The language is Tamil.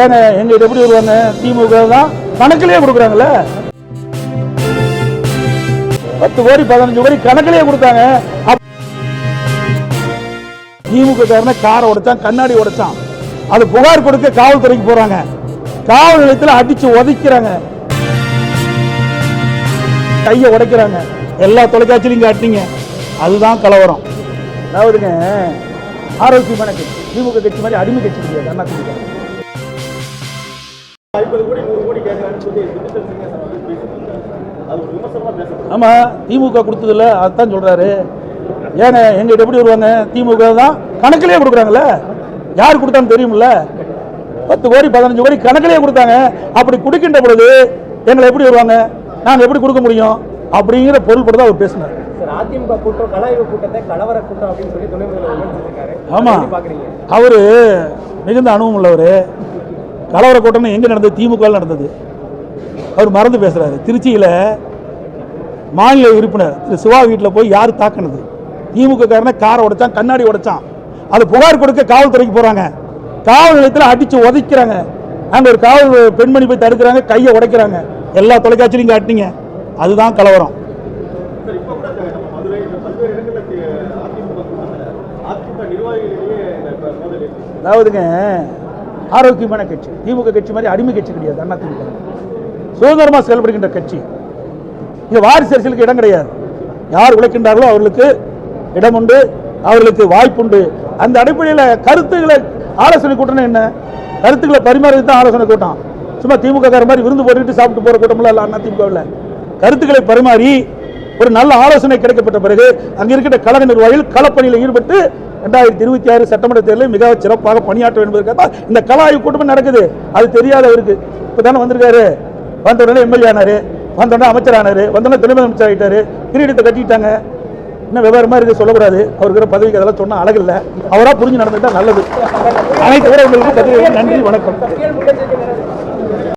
ஏன்னு எங்க எப்படி வருவாங்க? திமுக தான் கணக்கிலேயே கொடுக்குறாங்கல்ல? பத்து கோடி பதினஞ்சு கோடி கணக்கிலேயே கொடுத்தாங்க. திமுக காரன காரை உடைச்சான் கண்ணாடி உடைச்சான். அது புகார் கொடுக்க காவல்துறைக்கு போறாங்க. காவல் நிலையத்தில் அடிச்சு உதைக்கிறாங்க கையை உடைக்கிறாங்க. எல்லா தொலைக்காட்சியிலும் காட்டினீங்க அதுதான் கலவரம். அதாவதுங்க ஆரோக்கியமான கட்சி. திமுக கட்சி மாதிரி அடிமை கட்சி கிடையாது அண்ணா திமுக. ஆமா திமுக கொடுத்ததில்ல அதுதான் சொல்றாரு. ஏங்க எங்க எப்படி வருவாங்க? திமுக தான் கணக்கிலேயே கொடுக்குறாங்கல்ல? யார் கொடுத்தான்னு தெரியுமில்ல? பத்து கோடி பதினஞ்சு கோடி கணக்கிலேயே கொடுத்தாங்க. அப்படி கொடுக்கின்ற பொழுது எங்களை எப்படி வருவாங்க? நாங்க எப்படி கொடுக்க முடியும்? அப்படிங்கிற பொருள்பட்டு தான் அவர் பேசினார். சார் அதிமுக கூட்டம் கலாய்வு கூட்டத்தை கலவர கூட்டம் அப்படின்னு சொல்லி துணை முதல்வர் விமர்சிச்சிருக்காரு ஆமா அவரு மிகுந்த அனுபவம் உள்ளவர். கலவர கூட்டம் எங்க நடந்தது? திமுக நடந்தது. அவர் மறந்து பேசுறாரு. திருச்சியில மாநில உறுப்பினர் திரு சிவா வீட்டில் போய் யார் தாக்குனது? திமுக காரனை காரை உடைச்சான் கண்ணாடி உடைச்சான். அது புகார் கொடுக்க காவல்துறைக்கு போறாங்க. காவல் நிலையத்தில் அடிச்சு உதைக்கிறாங்க. அங்க ஒரு காவல் பெண்மணி போய் தடுக்கிறாங்க கையை உடைக்கிறாங்க. எல்லா தொலைக்காட்சியிலையும் காட்டினீங்க. அதுதான் கலவரம். அதாவதுங்க ஆரோக்கியமான கட்சி திமுக கட்சி மாதிரி அடிமை கட்சி கிடையாது அண்ணா திமுக. சுதந்திரமா செயல்படுகின்ற கட்சி. இங்க வாரிசு அரசியலுக்கு இடம் கிடையாது. யார் உழைக்கின்றார்களோ அவர்களுக்கு இடம் உண்டு அவர்களுக்கு வாய்ப்புண்டு. அந்த அடிப்படையில் கருத்துக்களை ஆலோசனை கூட்டணும் என்ன? கருத்துக்களை பரிமாறது தான் ஆலோசனை கூட்டம். சும்மா திமுக கார மாதிரி விருந்து போட்டுக்கிட்டு சாப்பிட்டு போற கூட்டம்லாம் இல்லை அண்ணா திமுகவில். கருத்துக்களை பரிமாறி ஒரு நல்ல ஆலோசனை கிடைக்கப்பட்ட பிறகு அங்க இருக்கின்ற கழக நிர்வாகிகள் களப்பணியில் ஈடுபட்டு ரெண்டாயிரத்தி இருபத்தி ஆறு சட்டமன்ற தேர்தலில் மிக சிறப்பாக பணியாற்ற வேண்டும் என்பதற்காக தான் இந்த கலாய்வு கூட்டமும் நடக்குது. அது தெரியாதவருக்கு இப்போ தானே வந்திருக்காரு. வந்த உடனே எம்எல்ஏ ஆனாரு. வந்த உடனே அமைச்சர் ஆனாரு. வந்த உடனே துணை முதலமைச்சர் ஆகிட்டாரு கிரீடத்தை கட்டிட்டாங்க. இன்னும் விவரமாக இருக்கு சொல்லக்கூடாது. அவருக்கிற பதவிக்கு அதெல்லாம் சொன்னால் அழகில்ல. அவராக புரிஞ்சு நடந்துட்டால் நல்லது. அனைத்து உறவுகளுக்கும் நன்றி வணக்கம்.